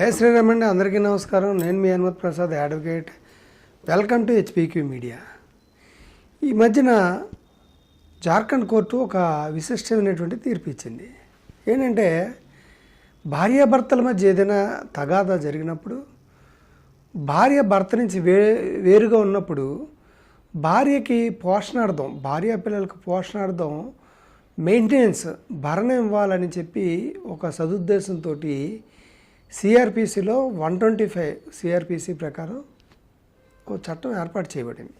జయ శ్రీరామ్ అండి అందరికీ నమస్కారం. నేను మీ Hanumath Prasad advocate welcome to HPQ media ఈ మధ్యన జార్ఖండ్ కోర్టు ఒక విశిష్టమైనటువంటి తీర్పు ఇచ్చింది ఏంటంటే భార్యాభర్తల మధ్య ఏదైనా తగాదా జరిగినప్పుడు భార్య భర్త నుంచి వే వేరుగా ఉన్నప్పుడు భార్యకి పోషణార్థం భార్య పిల్లలకు పోషణార్థం మెయింటెనెన్స్ భరణ ఇవ్వాలని చెప్పి ఒక సదుద్దేశంతో సిఆర్పిసిలో వన్ ట్వంటీ ఫైవ్ సిఆర్పిసి ప్రకారం ఓ చట్టం ఏర్పాటు చేయబడింది.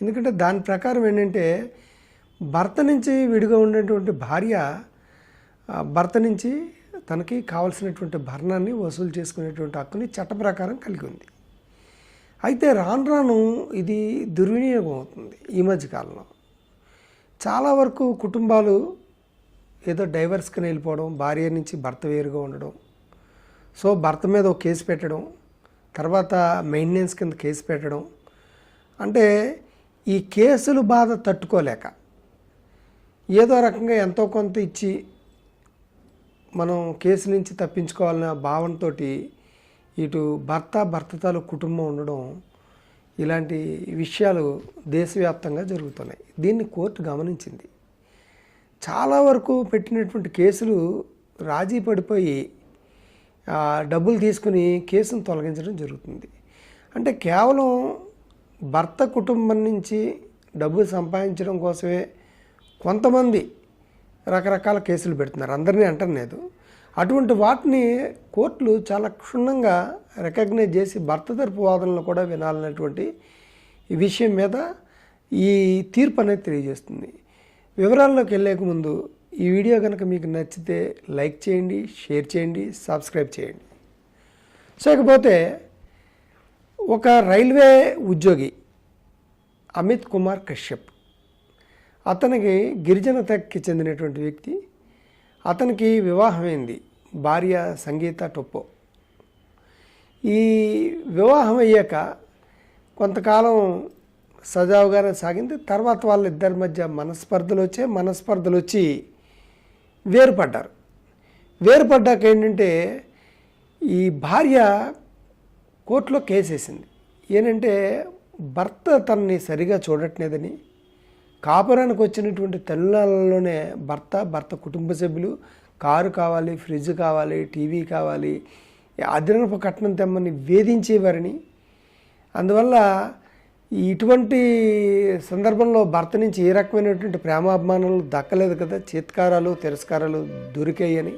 ఎందుకంటే దాని ప్రకారం ఏంటంటే భర్త నుంచి విడిగా ఉండేటువంటి భార్య భర్త నుంచి తనకి కావలసినటువంటి భరణాన్ని వసూలు చేసుకునేటువంటి హక్కుని చట్ట ప్రకారం కలిగి ఉంది. అయితే రాను రాను ఇది దుర్వినియోగం అవుతుంది ఈ మధ్య కాలంలో. చాలా వరకు కుటుంబాలు ఏదో డైవర్స్కి వెళ్ళిపోవడం భార్య నుంచి భర్త వేరుగా ఉండడం సో భర్త మీద ఒక కేసు పెట్టడం తర్వాత మెయింటెనెన్స్ కింద కేసు పెట్టడం. అంటే ఈ కేసులు బాధ తట్టుకోలేక ఏదో రకంగా ఎంతో కొంత ఇచ్చి మనం కేసు నుంచి తప్పించుకోవాలనే భావనతో ఇటు భర్త భర్త కుటుంబం ఉండడం ఇలాంటి విషయాలు దేశవ్యాప్తంగా జరుగుతున్నాయి. దీన్ని కోర్టు గమనించింది. చాలా వరకు పెట్టినటువంటి కేసులు రాజీ పడిపోయి డబ్బులు తీసుకుని కేసును తొలగించడం జరుగుతుంది. అంటే కేవలం భర్త కుటుంబం నుంచి డబ్బులు సంపాదించడం కోసమే కొంతమంది రకరకాల కేసులు పెడుతున్నారు. అందరినీ అంటలేదు అటువంటి వాటిని కోర్టులు చాలా క్షుణ్ణంగా రికగ్నైజ్ చేసి భర్త తరపు వాదనలు కూడా వినాలనేటువంటి ఈ విషయం మీద ఈ తీర్పు అనేది తెలియజేస్తుంది. వివరాల్లోకి వెళ్ళేక ముందు ఈ వీడియో కనుక మీకు నచ్చితే లైక్ చేయండి షేర్ చేయండి సబ్స్క్రైబ్ చేయండి. సో ఇకపోతే ఒక రైల్వే ఉద్యోగి అమిత్ కుమార్ కశ్యప్. అతనికి గిరిజనతకి చెందినటువంటి వ్యక్తి. అతనికి వివాహమైంది భార్య సంగీత టొప్పో. ఈ వివాహం అయ్యాక కొంతకాలం సజావుగానే సాగింది. తర్వాత వాళ్ళిద్దరి మధ్య మనస్పర్ధలు వచ్చాయి. మనస్పర్ధలు వచ్చి వేరుపడ్డారు. వేరుపడ్డాక ఏంటంటే ఈ భార్య కోర్టులో కేసు వేసింది ఏంటంటే భర్త తనని సరిగా చూడట్లేదని కాపురానికి వచ్చినటువంటి తల్లులలోనే భర్త భర్త కుటుంబ సభ్యులు కారు కావాలి ఫ్రిడ్జ్ కావాలి టీవీ కావాలి అదనపు కట్నం తెమ్మని వేధించేవారని. అందువల్ల ఇటువంటి సందర్భంలో భర్త నుంచి ఏ రకమైనటువంటి ప్రేమాభిమానాలు దక్కలేదు కదా? చేత్కారాలు తిరస్కారాలు దొరికాయని.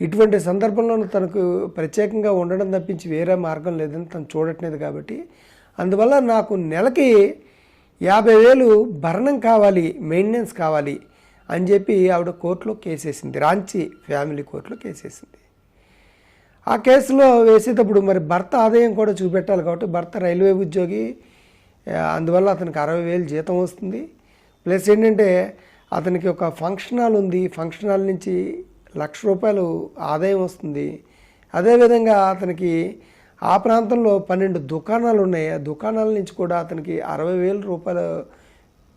ఇటువంటి సందర్భంలో తనకు ప్రత్యేకంగా ఉండడం తప్పించి వేరే మార్గం లేదని తను చూడట్లేదు కాబట్టి. అందువల్ల నాకు నెలకి యాభై వేలు భరణం కావాలి మెయింటెనెన్స్ కావాలి అని చెప్పి ఆవిడ కోర్టులో కేసేసింది. రాంచి ఫ్యామిలీ కోర్టులో కేసేసింది. ఆ కేసులో వేసేటప్పుడు మరి భర్త ఆదాయం కూడా చూపెట్టాలి కాబట్టి భర్త రైల్వే ఉద్యోగి అందువల్ల అతనికి అరవై వేలు జీతం వస్తుంది. ప్లస్ ఏంటంటే అతనికి ఒక ఫంక్షన్ హాల్ ఉంది. ఫంక్షన్ హాల్ నుంచి లక్ష రూపాయలు ఆదాయం వస్తుంది. అదేవిధంగా అతనికి ఆ ప్రాంతంలో పన్నెండు దుకాణాలు ఉన్నాయి. ఆ దుకాణాల నుంచి కూడా అతనికి అరవై వేల రూపాయలు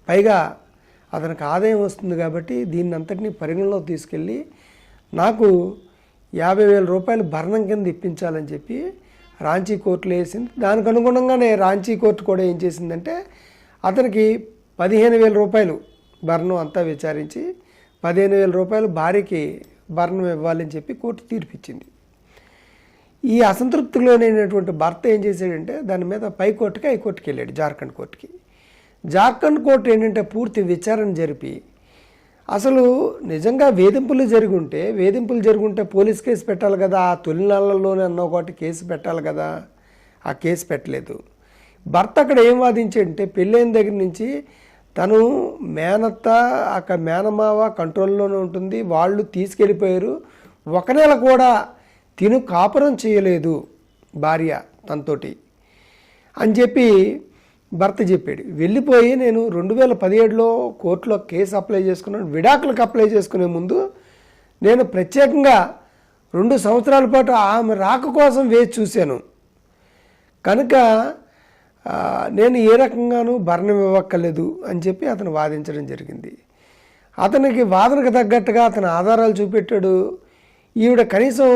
పైగా అతనికి ఆదాయం వస్తుంది కాబట్టి దీన్ని అంతటినీ పరిగణలో తీసుకెళ్ళి నాకు యాభై వేల రూపాయలు భరణం కింద ఇప్పించాలని చెప్పి రాంచీ కోర్టులో వేసింది. దానికి అనుగుణంగానే రాంచీ కోర్టు కూడా ఏం చేసిందంటే అతనికి పదిహేను వేల రూపాయలు భరణం అంతా విచారించి పదిహేను వేల రూపాయలు భార్యకి భరణం ఇవ్వాలని చెప్పి కోర్టు తీర్పిచ్చింది. ఈ అసంతృప్తిలోనైనటువంటి భర్త ఏం చేశాడంటే దాని మీద పై కోర్టుకి హైకోర్టుకి వెళ్ళాడు జార్ఖండ్ కోర్టుకి. జార్ఖండ్ కోర్టు ఏంటంటే పూర్తి విచారణ జరిపి అసలు నిజంగా వేధింపులు జరుగుంటే వేధింపులు జరుగుంటే ఉంటే పోలీస్ కేసు పెట్టాలి కదా ఆ తొలినాళ్ళలోనే అన్న ఒకటి కేసు పెట్టాలి కదా ఆ కేసు పెట్టలేదు. భర్త అక్కడ ఏం వాదించాడంటే పెళ్ళైన దగ్గర నుంచి తను మేనత్త అక్కడ మేనమావ కంట్రోల్లోనే ఉంటుంది వాళ్ళు తీసుకెళ్ళిపోయారు. ఒక నెల కూడా తిను కాపురం చేయలేదు భార్య తనతోటి. అని చెప్పి భర్త చెప్పాడు వెళ్ళిపోయి నేను రెండు వేల పదిహేడులో కోర్టులో కేసు అప్లై చేసుకున్నాను. విడాకులకు అప్లై చేసుకునే ముందు నేను ప్రత్యేకంగా రెండు సంవత్సరాల పాటు ఆమె రాక కోసం వేచి చూశాను. కనుక నేను ఏ రకంగానూ భరణం ఇవ్వక్కర్లేదు అని చెప్పి అతను వాదించడం జరిగింది. అతనికి వాదనకు తగ్గట్టుగా అతను ఆధారాలు చూపెట్టాడు. ఈవిడ కనీసం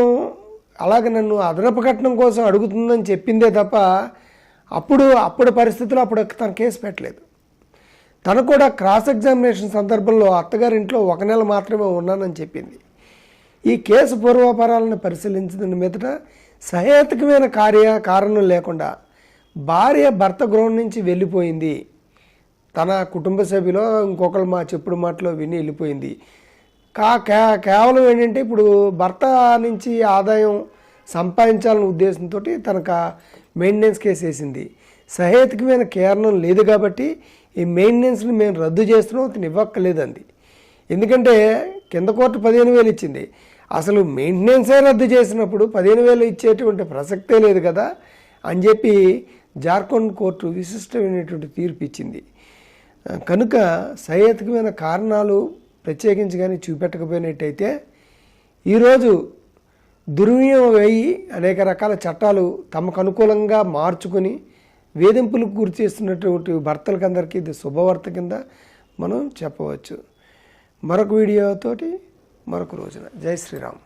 అలాగే నన్ను అదనపు కట్నం కోసం అడుగుతుందని చెప్పిందే తప్ప అప్పుడు అప్పుడు పరిస్థితుల్లో అప్పుడు తన కేసు పెట్టలేదు. తను కూడా క్రాస్ ఎగ్జామినేషన్ సందర్భంలో అత్తగారింట్లో ఒక నెల మాత్రమే ఉన్నానని చెప్పింది. ఈ కేసు పూర్వాపరాలను పరిశీలించిన మీదట సహేతుకమైన కార్య కారణం లేకుండా భార్య భర్త గృహం నుంచి వెళ్ళిపోయింది. తన కుటుంబ సభ్యులో ఇంకొకరు మా చెప్పుడు మాటలో విని వెళ్ళిపోయింది. కా కే- కేవలం ఏంటంటే ఇప్పుడు భర్త నుంచి ఆదాయం సంపాదించాలనే ఉద్దేశంతో తనకు మెయింటెనెన్స్ కేసు వేసింది. సహేతుకమైన కారణం లేదు కాబట్టి ఈ మెయింటెనెన్స్ని మేము రద్దు చేస్తున్నాం అతను ఇవ్వక్కలేదంది ఎందుకంటే కింద కోర్టు పదిహేను వేలు ఇచ్చింది. అసలు మెయింటెనెన్సే రద్దు చేసినప్పుడు పదిహేను వేలు ఇచ్చేటువంటి ప్రసక్తే లేదు కదా అని చెప్పి జార్ఖండ్ కోర్టు విశిష్టమైనటువంటి తీర్పు ఇచ్చింది. కనుక సహేతుకమైన కారణాలు ప్రత్యేకించి కానీ చూపెట్టకపోయినట్టయితే ఈరోజు దుర్వినియోగం అయ్యి అనేక రకాల చట్టాలు తమకు అనుకూలంగా మార్చుకొని వేధింపులకు గురి చేస్తున్నటువంటి భర్తలకందరికీ ఇది శుభవార్త కింద మనం చెప్పవచ్చు. మరొక వీడియోతోటి మరొక రోజున. జై శ్రీరామ్.